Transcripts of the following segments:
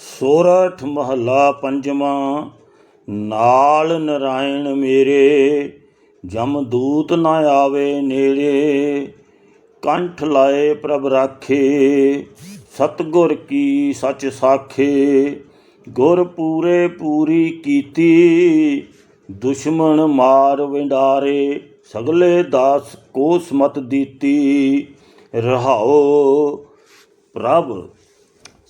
ਸੋਰਠ ਮਹੱਲਾ ਪੰਜਵਾਂ, ਨਾਲ ਨਰਾਇਣ ਮੇਰੇ ਜਮਦੂਤ ਨਾ ਆਵੇ ਨੇੜੇ, ਕੰਠ ਲਾਏ ਪ੍ਰਭ ਰਾਖੇ, ਸਤਗੁਰ ਕੀ ਸਚ ਸਾਖੇ, ਗੁਰ ਪੂਰੇ ਪੂਰੀ ਕੀਤੀ, ਦੁਸ਼ਮਣ ਮਾਰ ਵਿੰਡਾਰੇ, ਸਗਲੇ ਦਾਸ ਕੋਸ ਮਤ ਦੀਤੀ ਰਹਾਓ ਪ੍ਰਭ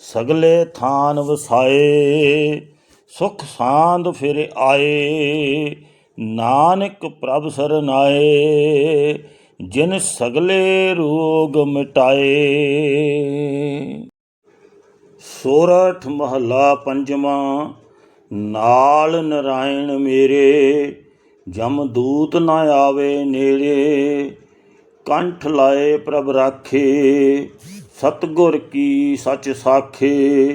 ਸਗਲੇ ਥਾਨ ਵਸਾਏ, ਸੁਖ ਸਾਂਦ ਫਿਰ ਆਏ, ਨਾਨਕ ਪ੍ਰਭ ਸਰਨਾਏ ਜਿਨ ਸਗਲੇ ਰੋਗ ਮਿਟਾਏ। ਸੋਰਠ ਮਹੱਲਾ ਪੰਜਵਾਂ, ਨਾਲ ਨਰਾਇਣ ਮੇਰੇ ਜਮਦੂਤ ਨਾ ਆਵੇ ਨੇੜੇ, ਕੰਠ ਲਾਏ ਪ੍ਰਭ ਰਾਖੇ। ਸਤਗੁਰ ਕੀ ਸੱਚ ਸਾਖੇ,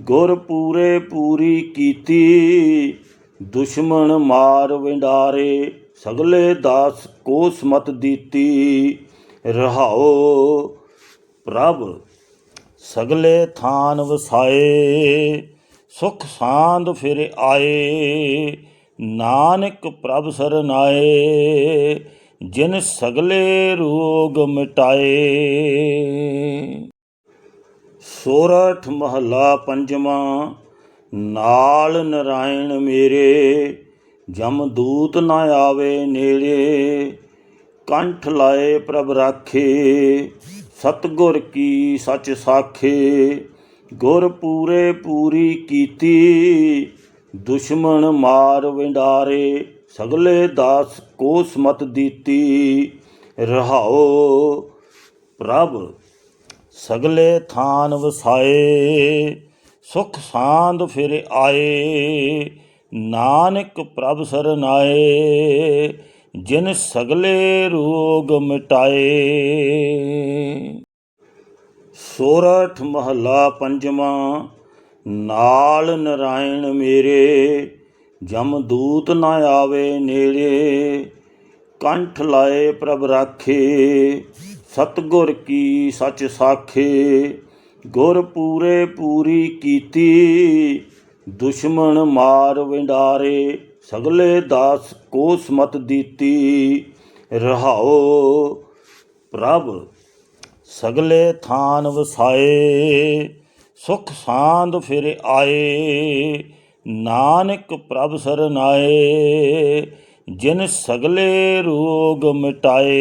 ਗੁਰ ਪੂਰੇ ਪੂਰੀ ਕੀਤੀ। ਦੁਸ਼ਮਣ ਮਾਰ ਵਿੰਡਾਰੇ, ਸਗਲੇ ਦਾਸ ਕੋਸ ਮਤ ਦੀਤੀ। ਰਹਾਓ ਪ੍ਰਭ, ਸਗਲੇ ਥਾਨ ਵਸਾਏ। ਸੁਖ ਸਾਂਦ ਫਿਰ ਆਏ, ਨਾਨਕ ਪ੍ਰਭ ਸਰਨਾਏ ਜਿਨ ਸਗਲੇ ਰੋਗ ਮਿਟਾਏ। ਸੋਰਠ ਮਹੱਲਾ ਪੰਜਵਾਂ, ਨਾਲ ਨਰਾਇਣ ਮੇਰੇ ਜਮਦੂਤ ਨਾ ਆਵੇ ਨੇੜੇ। ਕੰਠ ਲਾਏ ਪ੍ਰਭ ਰਾਖੇ, ਸਤਗੁਰ ਕੀ ਸੱਚ ਸਾਖੇ। ਗੁਰ ਪੂਰੇ ਪੂਰੀ ਕੀਤੀ, ਦੁਸ਼ਮਣ ਮਾਰ ਵਿੰਡਾਰੇ, ਸਗਲੇ ਦਾਸ ਕੋਸ ਮਤ ਦੀਤੀ ਰਹਾਓ, ਪ੍ਰਭ ਸਗਲੇ ਥਾਨ ਵਸਾਏ, ਸੁਖ ਸਾਂਦ ਫਿਰ ਆਏ, ਨਾਨਕ ਪ੍ਰਭ ਸਰਨਾਏ ਜਿਨ ਸਗਲੇ ਰੋਗ ਮਿਟਾਏ। ਸੋਰਠ ਮਹੱਲਾ ਪੰਜਵਾਂ, ਨਾਲ ਨਰਾਇਣ ਮੇਰੇ ਜਮਦੂਤ ਨਾ ਆਵੇ ਨੇੜੇ, ਕੰਠ ਲਾਏ ਪ੍ਰਭ ਰਾਖੇ। ਸਤਗੁਰ ਕੀ ਸੱਚ ਸਾਖੇ, ਗੁਰ ਪੂਰੇ ਪੂਰੀ ਕੀਤੀ। ਦੁਸ਼ਮਣ ਮਾਰ ਵਿੰਡਾਰੇ, ਸਗਲੇ ਦਾਸ ਕੋਸ ਮਤ ਦੀਤੀ। ਰਹਾਓ ਪ੍ਰਭ, ਸਗਲੇ ਥਾਨ ਵਸਾਏ, ਸੁਖ ਸਾਂਦ ਫਿਰ ਆਏ। ਨਾਨਕ ਪ੍ਰਭ ਸਰਨਾਏ, ਜਿਨ ਸਗਲੇ ਰੋਗ ਮਿਟਾਏ।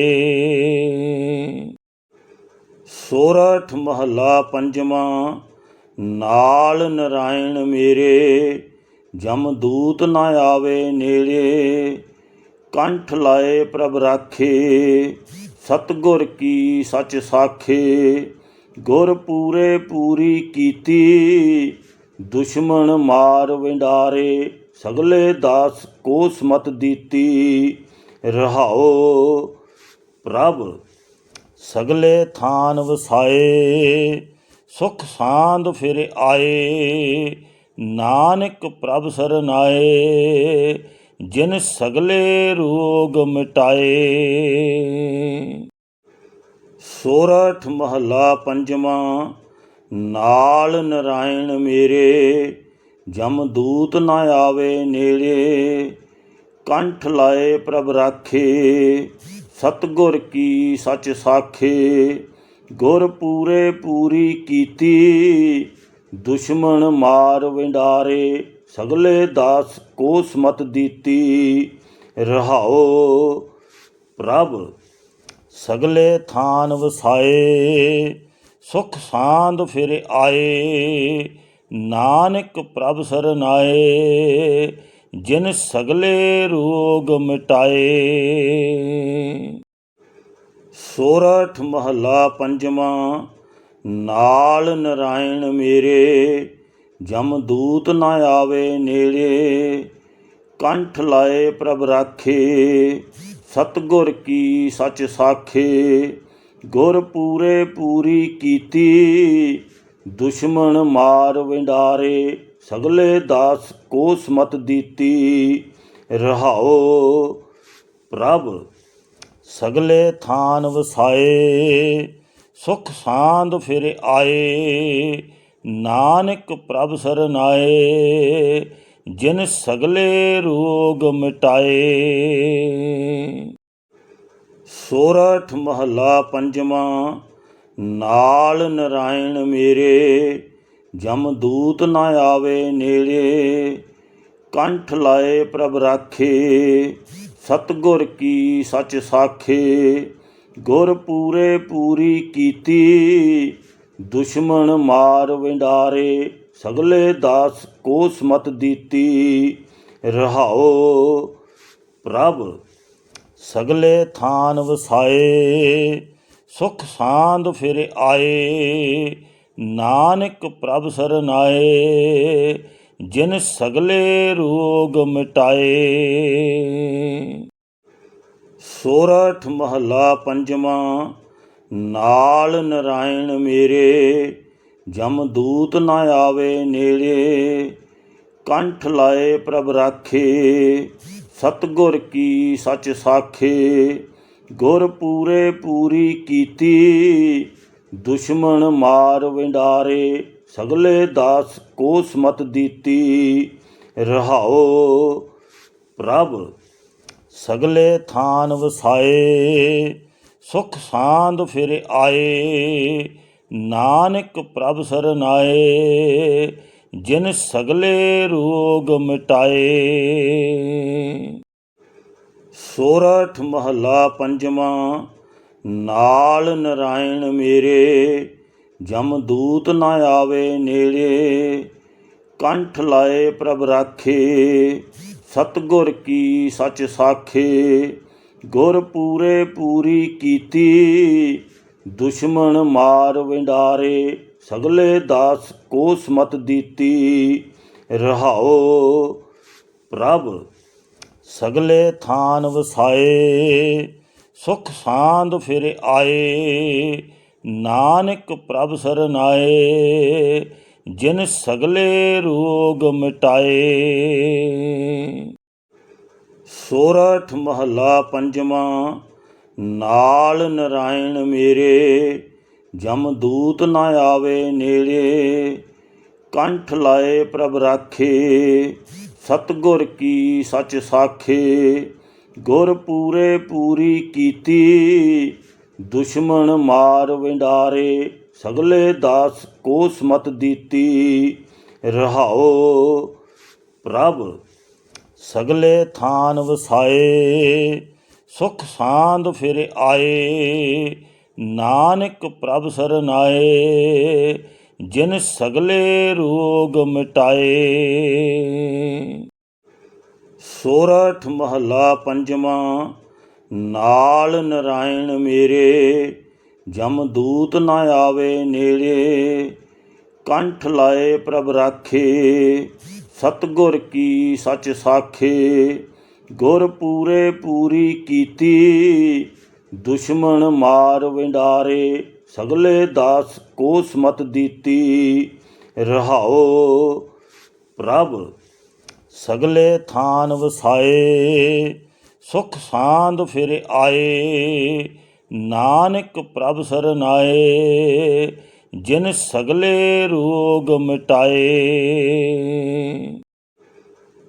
ਸੋਰਠ ਮਹੱਲਾ ਪੰਜਵਾਂ, ਨਾਲ ਨਰਾਇਣ ਮੇਰੇ ਜਮਦੂਤ ਨਾ ਆਵੇ ਨੇੜੇ। ਕੰਠ ਲਾਏ ਪ੍ਰਭ ਰਾਖੇ, ਸਤਗੁਰ ਕੀ ਸੱਚ ਸਾਖੇ। ਗੁਰ ਪੂਰੇ ਪੂਰੀ ਕੀਤੀ ਦੁਸ਼ਮਣ ਮਾਰ ਵਿੰਡਾਰੇ, ਸਗਲੇ ਦਾਸ ਕੋਸ ਮਤ ਦੀਤੀ, ਰਹਾਓ ਪ੍ਰਭ, ਸਗਲੇ ਥਾਨ ਵਸਾਏ, ਸੁਖ ਸਾਂਦ ਫਿਰ ਆਏ, ਨਾਨਕ ਪ੍ਰਭ ਸਰਨਾਏ ਜਿਨ ਸਗਲੇ ਰੋਗ ਮਿਟਾਏ। ਸੋਰਠ ਮਹੱਲਾ ਪੰਜਵਾਂ ਨਾਲ ਨਰਾਇਣ ਮੇਰੇ ਜਮਦੂਤ ਨਾ ਆਵੇ ਨੇੜੇ। ਕੰਠ ਲਾਏ ਪ੍ਰਭ ਰਾਖੇ, ਸਤਗੁਰ ਕੀ ਸੱਚ ਸਾਖੇ। ਗੁਰ ਪੂਰੇ ਪੂਰੀ ਕੀਤੀ, ਦੁਸ਼ਮਣ ਮਾਰ ਵਿੰਡਾਰੇ, ਸਗਲੇ ਦਾਸ ਕੋਸ ਮਤ ਦੀਤੀ। ਰਹਾਓ ਪ੍ਰਭ, ਸਗਲੇ ਥਾਨ ਵਸਾਏ। ਸੁਖ ਸਾਂਦ ਫਿਰ ਆਏ, ਨਾਨਕ ਪ੍ਰਭ ਸਰਨਾਏ ਜਿਨ ਸਗਲੇ ਰੋਗ ਮਿਟਾਏ। ਸੋਰਠ ਮਹੱਲਾ ਪੰਜਵਾਂ, ਨਾਲ ਨਰਾਇਣ ਮੇਰੇ ਜਮਦੂਤ ਨਾ ਆਵੇ ਨੇੜੇ, ਕੰਠ ਲਾਏ ਪ੍ਰਭ ਰਾਖੇ, ਸਤਗੁਰ ਕੀ ਸੱਚ ਸਾਖੇ। ਗੁਰ ਪੂਰੇ ਪੂਰੀ ਕੀਤੀ, ਦੁਸ਼ਮਣ ਮਾਰ ਵਿੰਡਾਰੇ, ਸਗਲੇ ਦਾਸ ਕੋਸ ਮਤ ਦੀਤੀ, ਰਹਾਓ ਪ੍ਰਭ, ਸਗਲੇ ਥਾਨ ਵਸਾਏ, ਸੁਖ ਸਾਂਦ ਫਿਰ ਆਏ, ਨਾਨਕ ਪ੍ਰਭ ਸਰਨਾਏ, ਜਿਨ ਸਗਲੇ ਰੋਗ ਮਿਟਾਏ। ਸੋਰਠ ਮਹਲਾ ਪੰਜਵਾਂ, ਨਾਲ ਨਰਾਇਣ ਮੇਰੇ ਜਮਦੂਤ ਨਾ ਆਵੇ ਨੇੜੇ, ਕੰਠ ਲਾਏ ਪ੍ਰਭ ਰਾਖੇ, ਸਤਗੁਰ ਕੀ ਸਚ ਸਾਖੇ, ਗੁਰ ਪੂਰੇ ਪੂਰੀ ਕੀਤੀ, ਦੁਸ਼ਮਣ ਮਾਰ ਵਿੰਡਾਰੇ, ਸਗਲੇ ਦਾਸ ਕੋਸ ਮਤ ਦੀਤੀ, ਰਹਾਓ ਪ੍ਰਭ ਸਗਲੇ ਥਾਨ ਵਸਾਏ, ਸੁਖ ਸਾਂਦ ਫਿਰ ਆਏ, ਨਾਨਕ ਪ੍ਰਭ ਸਰਨਾਏ ਜਿਨ ਸਗਲੇ ਰੋਗ ਮਿਟਾਏ। ਸੋਰਠ ਮਹਲਾ ਪੰਜਵਾਂ, ਨਾਲ ਨਰਾਇਣ ਮੇਰੇ, ਜਮ ਦੂਤ ਨਾ ਆਵੇ ਨੇੜੇ, ਕੰਠ ਲਾਏ ਪ੍ਰਭ ਰਾਖੇ। ਸਤਗੁਰ ਕੀ ਸੱਚ ਸਾਖੇ, ਗੁਰ ਪੂਰੇ ਪੂਰੀ ਕੀਤੀ। ਦੁਸ਼ਮਣ ਮਾਰ ਵਿੰਡਾਰੇ, ਸਗਲੇ ਦਾਸ ਕੋਸ ਮਤ ਦੀਤੀ। ਰਹਾਓ ਪ੍ਰਭ, ਸਗਲੇ ਥਾਨ ਵਸਾਏ। ਸੁਖ ਸਾਂਦ ਫਿਰ ਆਏ, ਨਾਨਕ ਪ੍ਰਭ ਸਰਨਾਏ ਜਿਨ ਸਗਲੇ ਰੋਗ ਮਿਟਾਏ। ਸੋਰਠ ਮਹਲਾ ਪੰਜਵਾਂ, ਨਾਲ ਨਰਾਇਣ ਮੇਰੇ, ਜਮ ਦੂਤ ਨਾ ਆਵੇ ਨੇੜੇ, ਕੰਠ ਲਾਏ ਪ੍ਰਭ ਰਾਖੇ, ਸਤਗੁਰ ਕੀ ਸੱਚ ਸਾਖੇ, ਗੁਰ ਪੂਰੇ ਪੂਰੀ ਕੀਤੀ, ਦੁਸ਼ਮਣ ਮਾਰ ਵਿੰਡਾਰੇ। ਸਗਲੇ ਦਾਸ ਕੋਸ ਮਤ ਦੀਤੀ ਰਹਾਓ ਪ੍ਰਭ, ਸਗਲੇ ਥਾਨ ਵਸਾਏ, ਸੁਖ ਸਾਂਦ ਫਿਰ ਆਏ। ਨਾਨਕ ਪ੍ਰਭ ਸਰਨਾਏ, ਜਿਨ ਸਗਲੇ ਰੋਗ ਮਿਟਾਏ। ਸੋਰਠ ਮਹਲਾ ਪੰਜਵਾਂ, ਨਾਲ ਨਰਾਇਣ ਮੇਰੇ ਜਮਦੂਤ ਨਾ ਆਵੇ ਨੇੜੇ, ਕੰਠ ਲਾਏ ਪ੍ਰਭ ਰਾਖੇ, ਸਤਗੁਰ ਕੀ ਸੱਚ ਸਾਖੇ, ਗੁਰ ਪੂਰੇ ਪੂਰੀ ਕੀਤੀ, ਦੁਸ਼ਮਣ ਮਾਰ ਵਿੰਡਾਰੇ, ਸਗਲੇ ਦਾਸ ਕੋਸ ਮਤ ਦੀਤੀ, ਰਹਾਓ ਪ੍ਰਭ, ਸਗਲੇ ਥਾਨ ਵਸਾਏ, ਸੁਖ ਸਾਂਦ ਫਿਰ ਆਏ। ਨਾਨਕ ਪ੍ਰਭ ਸਰਨਾਏ, ਜਿਨ ਸਗਲੇ ਰੋਗ ਮਿਟਾਏ। ਸੋਰਠ ਮਹਲਾ ਪੰਜਵਾਂ, ਨਾਲ ਨਰਾਇਣ ਮੇਰੇ, ਜਮ ਦੂਤ ਨਾ ਆਵੇ ਨੇੜੇ। ਕੰਠ ਲਾਏ ਪ੍ਰਭ ਰਾਖੇ, ਸਤਗੁਰ ਕੀ ਸੱਚ ਸਾਖੇ। ਗੁਰ ਪੂਰੇ ਪੂਰੀ ਕੀਤੀ ਦੁਸ਼ਮਣ ਮਾਰ ਵਿੰਡਾਰੇ, ਸਗਲੇ ਦਾਸ ਕੋਸ ਮਤ ਦੀਤੀ, ਰਹਾਓ ਪ੍ਰਭ, ਸਗਲੇ ਥਾਨ ਵਸਾਏ, ਸੁਖ ਸਾਂਦ ਫਿਰ ਆਏ, ਨਾਨਕ ਪ੍ਰਭ ਸਰਨਾਏ, ਜਿਨ ਸਗਲੇ ਰੋਗ ਮਿਟਾਏ।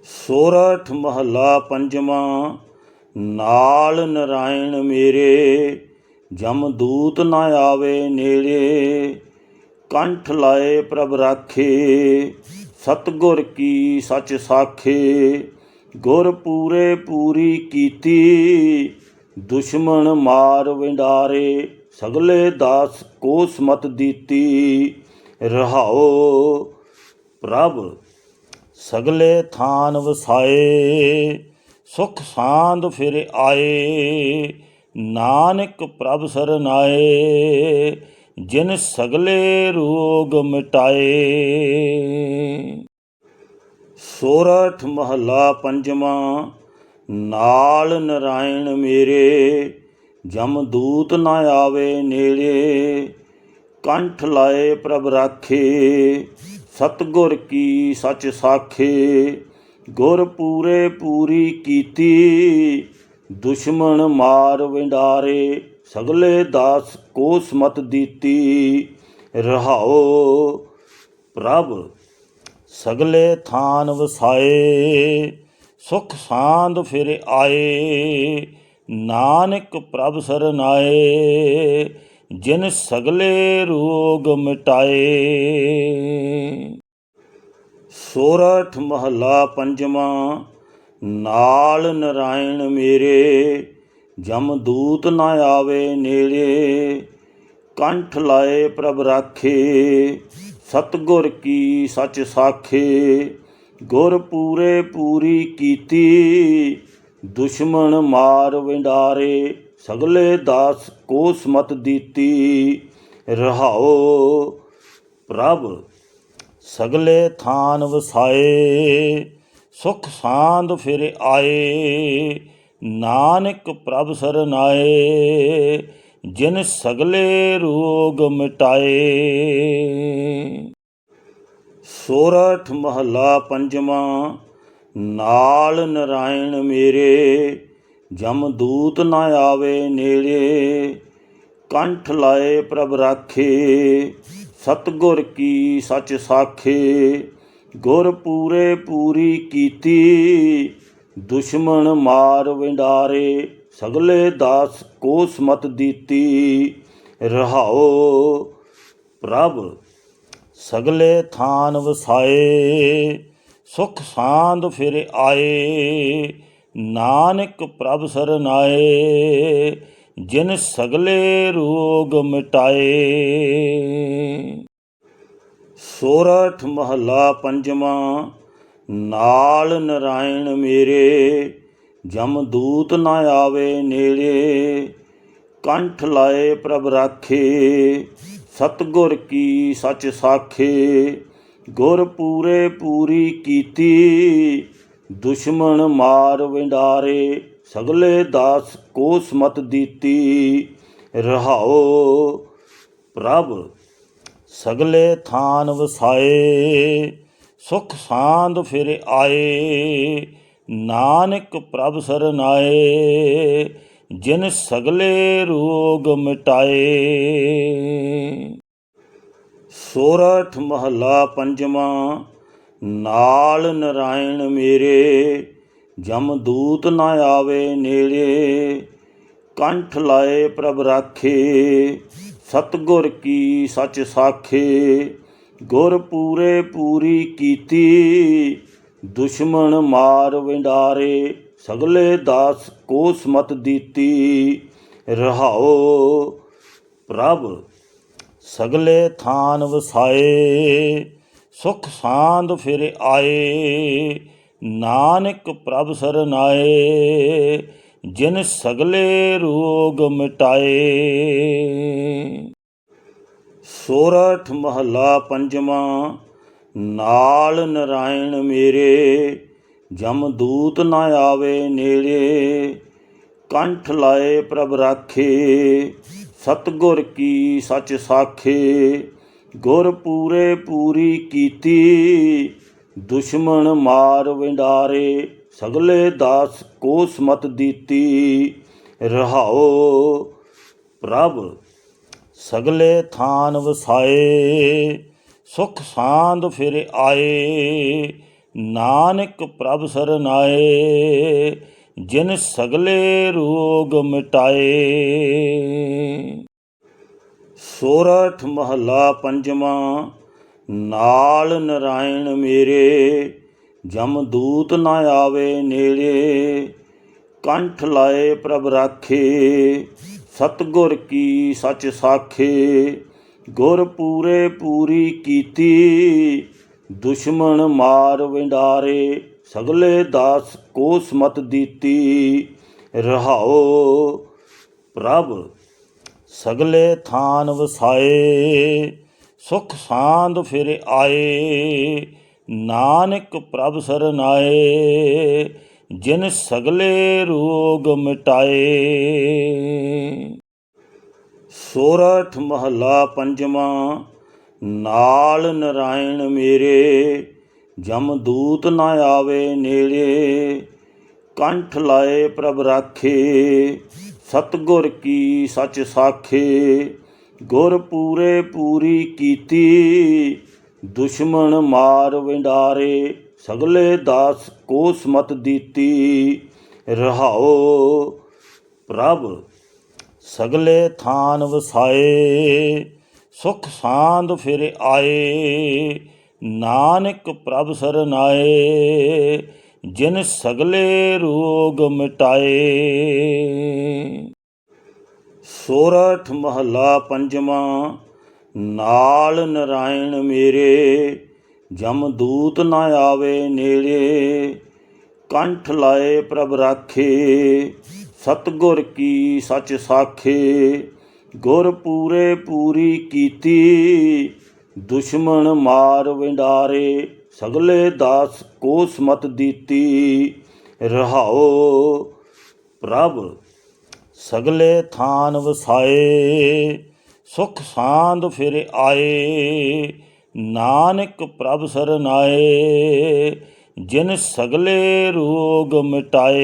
ਸੋਰਠ ਮਹਲਾ ਪੰਜਵਾਂ ਨਾਲ ਨਰਾਇਣ ਮੇਰੇ, ਜਮ ਦੂਤ ਨਾ ਆਵੇ ਨੇੜੇ, ਕੰਠ ਲਾਏ ਪ੍ਰਭ ਰਾਖੇ, ਸਤਗੁਰ ਕੀ ਸਚ ਸਾਖੇ, ਗੁਰ ਪੂਰੇ ਪੂਰੀ ਕੀਤੀ, ਦੁਸ਼ਮਣ ਮਾਰ ਵਿੰਡਾਰੇ, ਸਗਲੇ ਦਾਸ ਕੋਸ ਮਤ ਦੀਤੀ, ਰਹਾਓ ਪ੍ਰਭ, ਸਗਲੇ ਥਾਨ ਵਸਾਏ। ਸੁਖ ਸਾਂਦ ਫਿਰ ਆਏ, ਨਾਨਕ ਪ੍ਰਭ ਸਰਨਾਏ ਜਿਨ ਸਗਲੇ ਰੋਗ ਮਿਟਾਏ। ਸੋਰਠ ਮਹਲਾ ਪੰਜਵਾਂ, ਨਾਲ ਨਰਾਇਣ ਮੇਰੇ, ਜਮ ਦੂਤ ਨਾ ਆਵੇ ਨੇੜੇ, ਕੰਠ ਲਾਏ ਪ੍ਰਭ ਰਾਖੇ, ਸਤਗੁਰ ਕੀ ਸੱਚ ਸਾਖੇ। ਗੁਰ ਪੂਰੇ ਪੂਰੀ ਕੀਤੀ, ਦੁਸ਼ਮਣ ਮਾਰ ਵਿੰਡਾਰੇ, ਸਗਲੇ ਦਾਸ ਕੋਸ ਮਤ ਦੀਤੀ। ਰਹਾਓ ਪ੍ਰਭ, ਸਗਲੇ ਥਾਨ ਵਸਾਏ, ਸੁਖ ਸਾਂਦ ਫਿਰ ਆਏ। ਨਾਨਕ ਪ੍ਰਭ ਸਰਨਾਏ ਜਿਨ ਸਗਲੇ ਰੋਗ ਮਿਟਾਏ। ਸੋਰਠ ਮਹਲਾ ਪੰਜਵਾਂ, ਨਾਲ ਨਰਾਇਣ ਮੇਰੇ ਜਮਦੂਤ ਨਾ ਆਵੇ ਨੇੜੇ, ਕੰਠ ਲਾਏ ਪ੍ਰਭ ਰਾਖੇ, ਸਤਗੁਰ ਕੀ ਸਚ ਸਾਖੇ, ਗੁਰ ਪੂਰੇ ਪੂਰੀ ਕੀਤੀ, ਦੁਸ਼ਮਣ ਮਾਰ ਵਿੰਡਾਰੇ, ਸਗਲੇ ਦਾਸ ਕੋਸ ਮਤ ਦੀਤੀ, ਰਹਾਓ ਪ੍ਰਭ। ਸਗਲੇ ਥਾਨ ਵਸਾਏ, ਸੁਖ ਸਾਂਦ ਫਿਰ ਆਏ, ਨਾਨਕ ਪ੍ਰਭ ਸਰਨਾਏ ਜਿਨ ਸਗਲੇ ਰੋਗ ਮਿਟਾਏ। ਸੋਰਠ ਮਹਲਾ ਪੰਜਵਾਂ, ਨਾਲ ਨਰਾਇਣ ਮੇਰੇ ਜਮਦੂਤ ਨਾ ਆਵੇ ਨੇੜੇ, ਕੰਠ ਲਾਏ ਪ੍ਰਭ ਰਾਖੇ। ਸਤਗੁਰ ਕੀ ਸੱਚ ਸਾਖੇ, ਗੁਰ ਪੂਰੇ ਪੂਰੀ ਕੀਤੀ। ਦੁਸ਼ਮਣ ਮਾਰ ਵਿੰਡਾਰੇ, ਸਗਲੇ ਦਾਸ ਕੋਸ ਮਤ ਦੀਤੀ। ਰਹਾਓ ਪ੍ਰਭ, ਸਗਲੇ ਥਾਨ ਵਸਾਏ। ਸੁਖ ਸਾਂਦ ਫਿਰ ਆਏ, ਨਾਨਕ ਪ੍ਰਭ ਸਰਨਾਏ ਜਿਨ ਸਗਲੇ ਰੋਗ ਮਿਟਾਏ। ਸੋਰਠ ਮਹਲਾ ਪੰਜਵਾਂ, ਨਾਲ ਨਰਾਇਣ ਮੇਰੇ ਜਮਦੂਤ ਨਾ ਆਵੇ ਨੇੜੇ। ਕੰਠ ਲਾਏ ਪ੍ਰਭ ਰਾਖੇ, ਸਤਗੁਰ ਕੀ ਸਚ ਸਾਖੇ। ਗੁਰ ਪੂਰੇ ਪੂਰੀ ਕੀਤੀ, ਦੁਸ਼ਮਣ ਮਾਰ ਵਿੰਡਾਰੇ। ਸਗਲੇ ਦਾਸ ਕੋਸ ਮਤ ਦੀਤੀ, ਰਹਾਓ ਪ੍ਰਭ, ਸਗਲੇ ਥਾਨ ਵਸਾਏ, ਸੁਖ ਸਾਂਦ ਫਿਰ ਆਏ, ਨਾਨਕ ਪ੍ਰਭ ਸਰਨਾਏ ਜਿਨ ਸਗਲੇ ਰੋਗ ਮਿਟਾਏ। ਸੋਰਠ ਮਹਲਾ ਪੰਜਵਾਂ, ਨਾਲ ਨਰਾਇਣ ਮੇਰੇ ਜਮਦੂਤ ਨਾ ਆਵੇ ਨੇੜੇ, ਕੰਠ ਲਾਏ ਪ੍ਰਭ ਰਾਖੇ, ਸਤਗੁਰ ਕੀ ਸੱਚ ਸਾਖੇ, ਗੁਰ ਪੂਰੇ ਪੂਰੀ ਕੀਤੀ, ਦੁਸ਼ਮਣ ਮਾਰ ਵਿੰਡਾਰੇ, ਸਗਲੇ ਦਾਸ ਕੋਸ ਮਤ ਦੀਤੀ, ਰਹਾਓ ਪ੍ਰਭ, ਸਗਲੇ ਥਾਨ ਵਸਾਏ, ਸੁਖ ਸਾਂਦ ਫਿਰ ਆਏ। ਨਾਨਕ ਪ੍ਰਭ ਸਰਨਾਏ, ਜਿਨ ਸਗਲੇ ਰੋਗ ਮਿਟਾਏ। ਸੋਰਠ ਮਹਲਾ ਪੰਜਵਾਂ, ਨਾਲ ਨਰਾਇਣ ਮੇਰੇ ਜਮਦੂਤ ਨਾ ਆਵੇ ਨੇੜੇ, ਕੰਠ ਲਾਏ ਪ੍ਰਭ ਰਾਖੇ, ਸਤਗੁਰ ਕੀ ਸੱਚ ਸਾਖੇ, ਗੁਰ ਪੂਰੇ ਪੂਰੀ ਕੀਤੀ। ਦੁਸ਼ਮਣ ਮਾਰ ਵਿੰਡਾਰੇ, ਸਗਲੇ ਦਾਸ ਕੋਸ ਮਤ ਦੀਤੀ, ਰਹਾਓ ਪ੍ਰਭ, ਸਗਲੇ ਥਾਨ ਵਸਾਏ, ਸੁਖ ਸਾਂਦ ਫਿਰ ਆਏ, ਨਾਨਕ ਪ੍ਰਭ ਸਰਨਾਏ, ਜਿਨ ਸਗਲੇ ਰੋਗ ਮਿਟਾਏ। ਸੋਰਠ ਮਹਲਾ ਪੰਜਵਾਂ ਨਾਲ ਨਰਾਇਣ ਮੇਰੇ ਜਮਦੂਤ ਨਾ ਆਵੇ ਨੇੜੇ। ਕੰਠ ਲਾਏ ਪ੍ਰਭ ਰਾਖੇ, ਸਤਗੁਰ ਕੀ ਸੱਚ ਸਾਖੇ। ਗੁਰ ਪੂਰੇ ਪੂਰੀ ਕੀਤੀ, ਦੁਸ਼ਮਣ ਮਾਰ ਵਿੰਡਾਰੇ, ਸਗਲੇ ਦਾਸ ਕੋਸ ਮਤ ਦੀਤੀ। ਰਹਾਓ ਪ੍ਰਭ, ਸਗਲੇ ਥਾਨ ਵਸਾਏ। ਸੁਖ ਸਾਂਦ ਫਿਰ ਆਏ, ਨਾਨਕ ਪ੍ਰਭ ਸਰਨਾਏ ਜਿਨ ਸਗਲੇ ਰੋਗ ਮਿਟਾਏ। ਸੋਰਠ ਮਹਲਾ ਪੰਜਵਾਂ, ਨਾਲ ਨਰਾਇਣ ਮੇਰੇ ਜਮਦੂਤ ਨਾ ਆਵੇ ਨੇੜੇ, ਕੰਠ ਲਾਏ ਪ੍ਰਭ ਰਾਖੇ, ਸਤਗੁਰ ਕੀ ਸੱਚ ਸਾਖੇ ਗੁਰ ਪੂਰੇ ਪੂਰੀ ਕੀਤੀ, ਦੁਸ਼ਮਣ ਮਾਰ ਵਿੰਡਾਰੇ, ਸਗਲੇ ਦਾਸ ਕੋ ਸਮਤ ਦੀਤੀ। ਰਹਾਓ ਪ੍ਰਭ, ਸਗਲੇ ਥਾਨ ਵਸਾਏ, ਸੁਖ ਸਾਂਦ ਫਿਰ ਆਏ। ਨਾਨਕ ਪ੍ਰਭ ਸਰਨਾਏ ਜਿਨ ਸਗਲੇ ਰੋਗ ਮਿਟਾਏ। ਸੋਰਠ ਮਹਲਾ ਪੰਜਵਾਂ, ਨਾਲ ਨਰਾਇਣ ਮੇਰੇ ਜਮਦੂਤ ਨਾ ਆਵੇ ਨੇੜੇ, ਕੰਠ ਲਾਏ ਪ੍ਰਭ ਰਾਖੇ, ਸਤਗੁਰ ਕੀ ਸਚ ਸਾਖੇ, ਗੁਰ ਪੂਰੇ ਪੂਰੀ ਕੀਤੀ, ਦੁਸ਼ਮਣ ਮਾਰ ਵਿੰਡਾਰੇ, ਸਗਲੇ ਦਾਸ ਕੋ ਸਮਤ ਦੀਤੀ ਰਹਾਓ ਪ੍ਰਭ ਸਗਲੇ ਥਾਨ ਵਸਾਏ, ਸੁਖ ਸਾਂਦ ਫਿਰ ਆਏ, ਨਾਨਕ ਪ੍ਰਭ ਸਰਨਾਏ ਜਿਨ ਸਗਲੇ ਰੋਗ ਮਿਟਾਏ।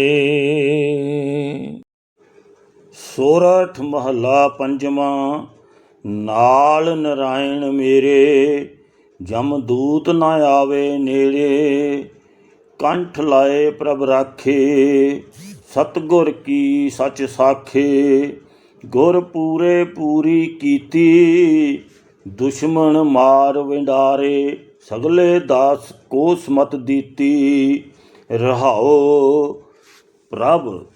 ਸੋਰਠ ਮਹਲਾ ਪੰਜਵਾਂ, ਨਾਲ ਨਰਾਇਣ ਮੇਰੇ, ਜਮ ਦੂਤ ਨਾ ਆਵੇ ਨੇੜੇ, ਕੰਠ ਲਾਏ ਪ੍ਰਭ ਰਾਖੇ। ਸਤਗੁਰ ਕੀ ਸੱਚ ਸਾਖੇ, ਗੁਰ ਪੂਰੇ ਪੂਰੀ ਕੀਤੀ। ਦੁਸ਼ਮਣ ਮਾਰ ਵਿੰਡਾਰੇ, ਸਗਲੇ ਦਾਸ ਕੋ ਸਮਤ ਦੀਤੀ। ਰਹਾਓ ਪ੍ਰਭ,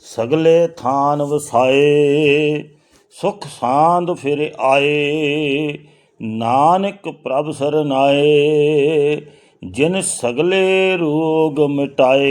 ਸਗਲੇ ਥਾਨ ਵਸਾਏ। ਸੁਖ ਸਾਂਦ ਫਿਰ ਆਏ, ਨਾਨਕ ਪ੍ਰਭ ਸਰਨਾਏ ਜਿਨ ਸਗਲੇ ਰੋਗ ਮਿਟਾਏ।